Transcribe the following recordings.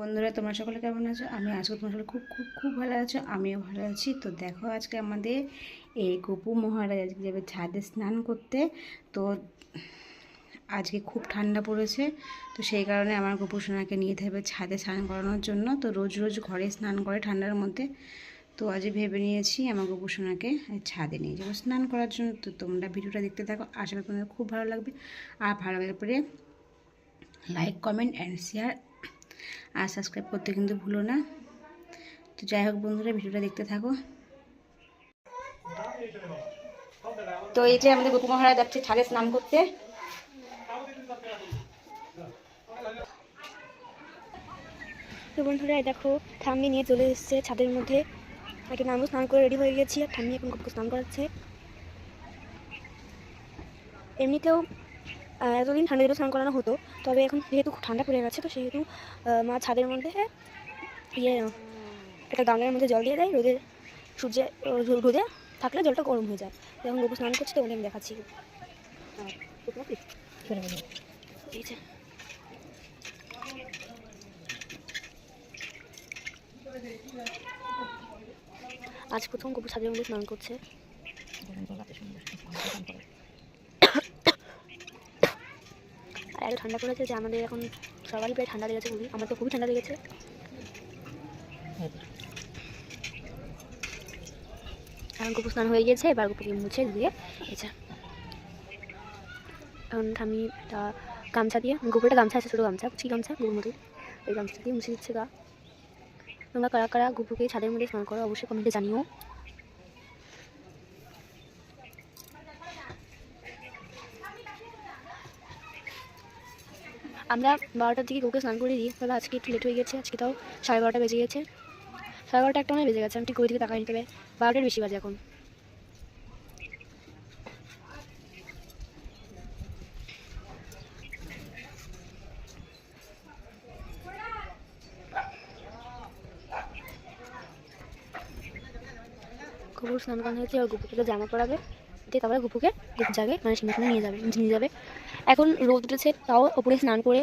বন্ধুরা, তোমরা সকলে কেমন আছো? আমি আজকে তোমার সকলে খুব খুব খুব ভালো আছো, আমিও ভালো আছি। তো দেখো, আজকে আমাদের এই গপু মহারাজ আজকে যাবে ছাদে স্নান করতে। তো আজকে খুব ঠান্ডা পড়েছে, তো সেই কারণে আমার গপু সোনাকে নিয়ে হবে ছাদে স্নান করানোর জন্য। তো রোজ রোজ ঘরে স্নান করে ঠান্ডার মধ্যে। তো আজ ভেবে নিয়েছি আমার গপু সোনাকে ছাদে নিয়ে যাব স্নান করার জন্য। তো তোমরা ভিডিওটা দেখতে থাকো, আশা করি তোমাদের খুব ভালো লাগবে। আর ভালো লাগলে পরে লাইক কমেন্ট অ্যান্ড শেয়ার আর সাবস্ক্রাইব করতে কিন্তু ভুলো না। তো যাই হোক বন্ধুরা, ভিডিওটা দেখতে থাকো। তো এই যে আমাদের গোপু মহারাজ যাচ্ছে ছাদে স্নান করতে। তো বন্ধুরা দেখো, ঠাম্মি নিয়ে চলে এসেছে ছাদের মধ্যে। এখন নামও স্নান করে রেডি হয়ে গেছি, আর ঠাম্মি এখন খুব স্নান করাচ্ছে। এমনিতেও এতদিন ঠান্ডা দিলেও স্নান করানো হতো, তবে এখন যেহেতু ঠান্ডা পড়ে গেছে, তো সেহেতু মা ছাদের মধ্যে ইয়ে একটা গামলার মধ্যে জল দিয়ে দেয়, রোদে সূর্যে রোদে থাকলে জলটা গরম হয়ে যায়। যখন গোবর স্নান করছে তো আমি দেখাচ্ছি। এই যে আজ প্রথম গোপুর ছাদের মধ্যে স্নান করছে। এত ঠান্ডা পড়েছে যে আমাদের এখন সবারই প্রায় ঠান্ডা লেগেছে খুবই আমার তো খুবই ঠান্ডা লেগেছে। এখন গোপুর স্নান হয়ে গিয়েছে, এবার গুপুকে মুছে দিয়ে এসে এখন আমি একটা গামছা দিয়ে গোপুরটা গামছা আছে, ছোটো গামছা কুচি গামছা গোপুর মধ্যে ওই গামছা দিয়ে মুছে দিচ্ছে গা। তোমরা কারা কারা গুপুকে ছাদের মধ্যে স্নান করো, অবশ্যই কমেন্টে জানিও। আমরা বারোটার দিকে গুপুকে স্নান করে দিই। তবে আজকে একটু লেট হয়ে গেছে, আজকে তাও সাড়ে বারোটা বেজে গেছে। সাড়ে বারোটা একটা মনে বেজে গেছে, আমি ঠিক ওই দিকে তাকাই তবে। বারোটার বেশি বাজে এখন। গুপুর স্নান করানো হয়েছে আর গুপুকে জামা পরাবে। দিয়ে তারপরে গুপুকে গুপুর জায়গায় মানে সিংহাসনে নিয়ে যাবে নিয়ে যাবে। এখন রোদ উঠেছে, তাও ওপরে স্নান করে।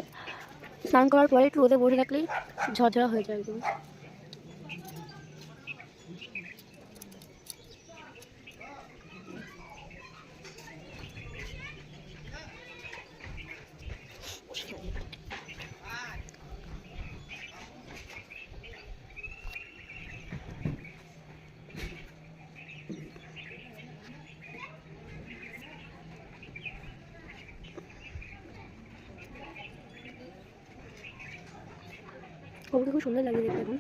স্নান করার পরে একটু রোদে বসে থাকলেই ঝরঝরা হয়ে যায় একদম। গপুকে খুব সুন্দর লাগে দেখতে এখন।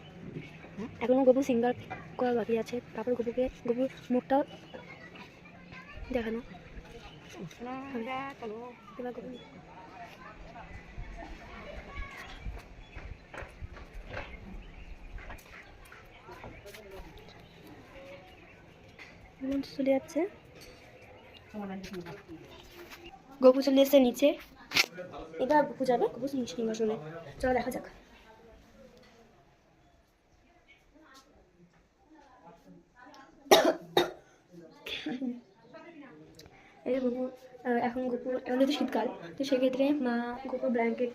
এখনও গপু সিঙ্গার করা বাকি আছে। তারপর গপুকে, গপুর মুখটাও দেখানো। চলে যাচ্ছে। গপু চলে এসছে নিচে। এবার গপু যাবে, গপু সিংহাসনে চলো দেখা যাক। এই যে এখন গপু এখন যেহেতু শীতকাল, তো সেক্ষেত্রে মা গপুর ব্ল্যাঙ্কেট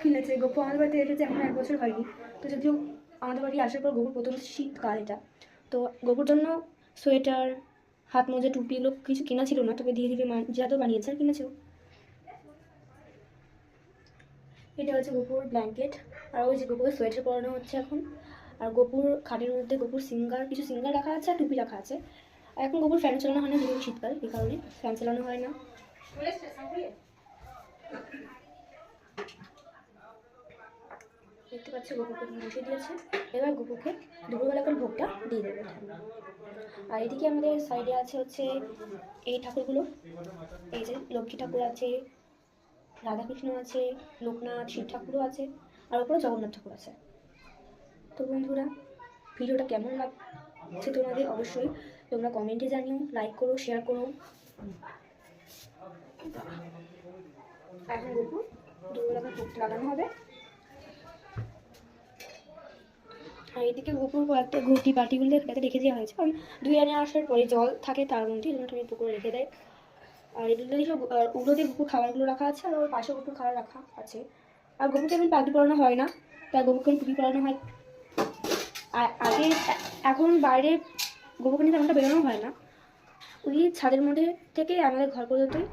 কিনেছে। গপু আমাদের বাড়িতে এসেছে এখন এক বছর হয়নি। তো যদিও আমাদের বাড়ি আসার পর গপুর প্রথম শীতকাল এটা। তো গপুর জন্য সোয়েটার, হাত মোজা, টুপি এগুলো কিছু কেনা ছিল না। তবে ধীরে ধীরে যা তো বানিয়েছে আর কিনেছেও। এটা হচ্ছে গপুর ব্ল্যাঙ্কেট আর ওই যে গপুর সোয়েটার পরানো হচ্ছে এখন। আর গপুর খাটের মধ্যে গপুর সিঙ্গার কিছু সিঙ্গার রাখা আছে আর টুপি রাখা আছে। এখন গপুর ফ্যান চালানো হয় না যেহেতু শীতকাল, এই কারণে ফ্যান চালানো হয় না। দেখতে পাচ্ছি গপুকে বসে দিয়েছে। এবার গপুকে দুপুরবেলাকার ভোগটা দিয়ে দেবে। আর এদিকে আমাদের সাইডে আছে হচ্ছে এই ঠাকুরগুলো। এই যে লক্ষ্মী ঠাকুর আছে, রাধাকৃষ্ণ আছে, লোকনাথ, শিব ঠাকুরও আছে, আর ওপরে জগন্নাথ ঠাকুর আছে। তো বন্ধুরা, ভিডিওটা কেমন লাগছে তোমাদের অবশ্যই তোমরা কমেন্টে জানিও লাইক করো শেয়ার করো। এখন দেখো দুপুরবেলা ভোগটা লাগানো হবে। আর এদিকে গোপুর কয়েকটা ঘুটি পাটিগুলো এটাতে রেখে দেওয়া হয়েছে। কারণ দুই আনে আসার পরে জল থাকে, তার মধ্যে জন্য তুমি পুকুরে রেখে দেয়। আর এগুলো সব দিয়ে গুপুর খাবারগুলো রাখা আছে, আর ওর পাশে গুপুর খাবার রাখা আছে। আর গপুকে এমনি পাগড়ি পরানো হয় না, তাই গোপুকে টুপি পরানো হয়। আর আগে এখন বাইরে গোপুকে নিয়ে তেমনটা বেরোনো হয় না। ওই ছাদের মধ্যে থেকে আমাদের ঘর পর্যন্তই।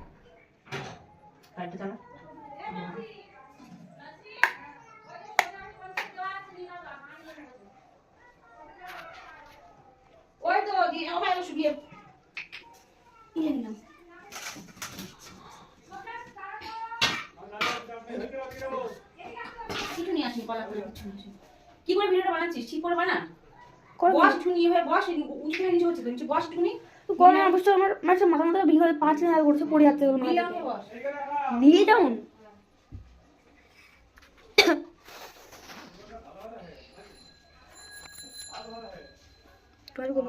ওই তো দিয়ে আমার শুকিয়ে নিয়ে নিলাম কিছু নিয়ে করে। কিছু কি করে ভিডিওটা বানাচ্ছিস? ঠিক করে বানা। বস নিয়ে হয়ে বস উঁচু নিচে হচ্ছে নিচে বস গরম অবশ্য আমার মানে মাথা মাথা ভিড় হয়ে পাঁচ হাজার করছে পড়ে যাচ্ছে নিয়ে ডাউন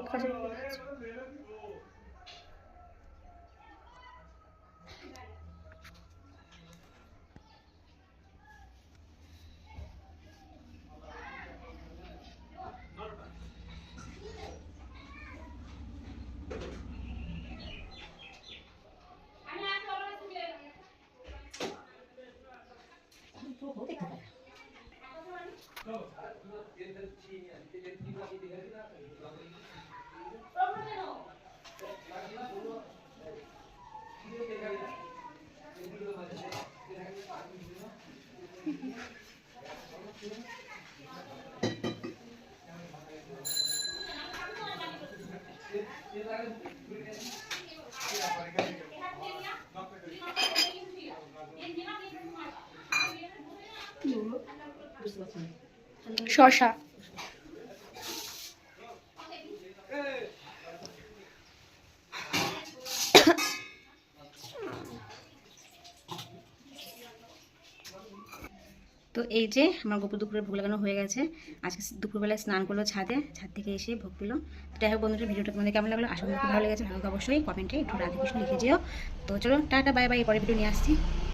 কাছে রেখে দিচ্ছি। শশা। তো এই যে আমার গোপুর দুপুরে ভোগ লাগানো হয়ে গেছে, আজকে দুপুরবেলায় স্নান করল ছাদে, ছাদ থেকে এসে ভোগ পেল। তো যাই হোক বন্ধুরা, ভিডিওটা তোমাদের কেমন লাগল? আশা করি ভালো লেগেছে। ভালো অবশ্যই কমেন্টে একটু রাধে কৃষ্ণ লিখে যেও। তো চলো, টাটা, বাই বাই পরে ভিডিও নিয়ে আসছি।